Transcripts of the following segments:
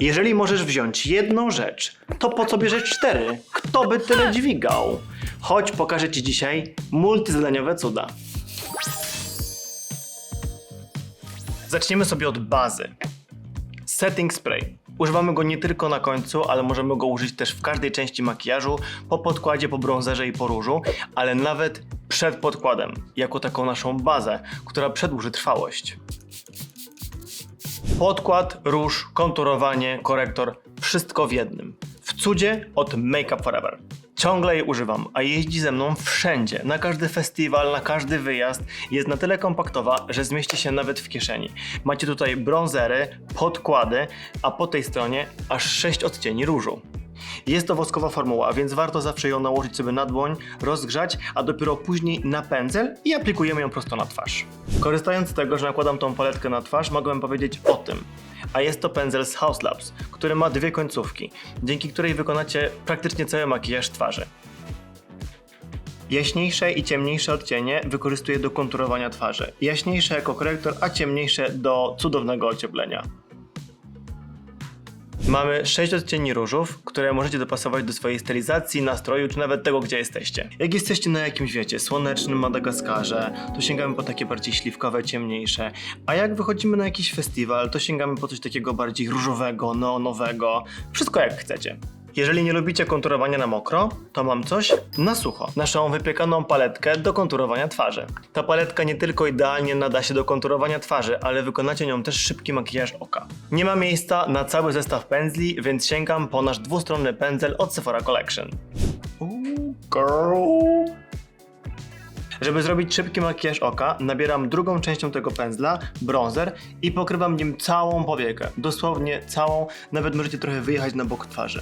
Jeżeli możesz wziąć jedną rzecz, to po co bierzesz cztery? Kto by tyle dźwigał? Chodź, pokażę Ci dzisiaj multizadaniowe cuda. Zaczniemy sobie od bazy. Setting spray. Używamy go nie tylko na końcu, ale możemy go użyć też w każdej części makijażu, po podkładzie, po brązerze i po różu, ale nawet przed podkładem, jako taką naszą bazę, która przedłuży trwałość. Podkład, róż, konturowanie, korektor, wszystko w jednym. W cudzie od Make Up Forever. Ciągle jej używam, a jeździ ze mną wszędzie, na każdy festiwal, na każdy wyjazd. Jest na tyle kompaktowa, że zmieści się nawet w kieszeni. Macie tutaj bronzery, podkłady, a po tej stronie aż 6 odcieni różu. Jest to woskowa formuła, więc warto zawsze ją nałożyć sobie na dłoń, rozgrzać, a dopiero później na pędzel i aplikujemy ją prosto na twarz. Korzystając z tego, że nakładam tą paletkę na twarz, mogłem powiedzieć o tym. A jest to pędzel z House Labs, który ma dwie końcówki, dzięki której wykonacie praktycznie cały makijaż twarzy. Jaśniejsze i ciemniejsze odcienie wykorzystuję do konturowania twarzy. Jaśniejsze jako korektor, a ciemniejsze do cudownego ocieplenia. Mamy 6 odcieni różów, które możecie dopasować do swojej stylizacji, nastroju, czy nawet tego, gdzie jesteście. Jak jesteście na jakimś, wiecie, słonecznym Madagaskarze, to sięgamy po takie bardziej śliwkowe, ciemniejsze. A jak wychodzimy na jakiś festiwal, to sięgamy po coś takiego bardziej różowego, neonowego. Wszystko jak chcecie. Jeżeli nie lubicie konturowania na mokro, to mam coś na sucho. Naszą wypiekaną paletkę do konturowania twarzy. Ta paletka nie tylko idealnie nada się do konturowania twarzy, ale wykonacie nią też szybki makijaż oka. Nie ma miejsca na cały zestaw pędzli, więc sięgam po nasz dwustronny pędzel od Sephora Collection. Ooh, girl. Żeby zrobić szybki makijaż oka, nabieram drugą częścią tego pędzla, bronzer i pokrywam nim całą powiekę. Dosłownie całą, nawet możecie trochę wyjechać na bok twarzy.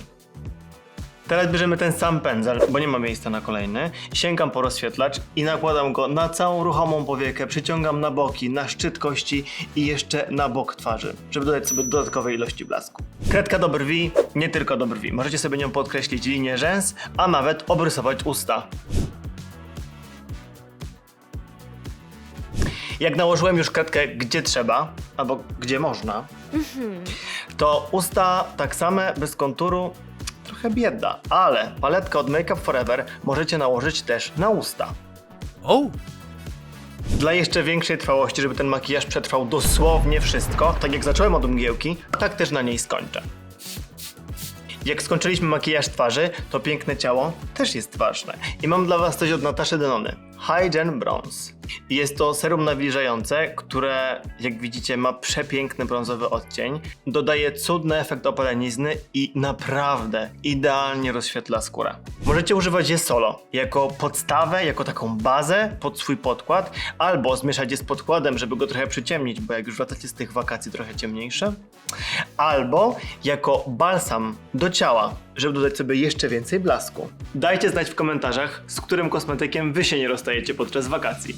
Teraz bierzemy ten sam pędzel, bo nie ma miejsca na kolejny. Sięgam po rozświetlacz i nakładam go na całą ruchomą powiekę, przyciągam na boki, na szczyt kości i jeszcze na bok twarzy, żeby dodać sobie dodatkowej ilości blasku. Kredka do brwi, nie tylko do brwi. Możecie sobie nią podkreślić linię rzęs, a nawet obrysować usta. Jak nałożyłem już kredkę gdzie trzeba, albo gdzie można, to usta tak same, bez konturu, trochę bieda, ale paletkę od Make Up Forever możecie nałożyć też na usta. Oh, Dla jeszcze większej trwałości, żeby ten makijaż przetrwał dosłownie wszystko, tak jak zacząłem od mgiełki, tak też na niej skończę. Jak skończyliśmy makijaż twarzy, to piękne ciało też jest ważne. I mam dla Was coś od Nataszy Denony. Hygen Bronze. Jest to serum nawilżające, które, jak widzicie, ma przepiękny brązowy odcień. Dodaje cudny efekt opalenizny i naprawdę idealnie rozświetla skórę. Możecie używać je solo, jako podstawę, jako taką bazę pod swój podkład, albo zmieszać je z podkładem, żeby go trochę przyciemnić, bo jak już wracacie z tych wakacji trochę ciemniejsze, albo jako balsam do ciała, żeby dodać sobie jeszcze więcej blasku. Dajcie znać w komentarzach, z którym kosmetykiem wy się nie rozstajecie podczas wakacji.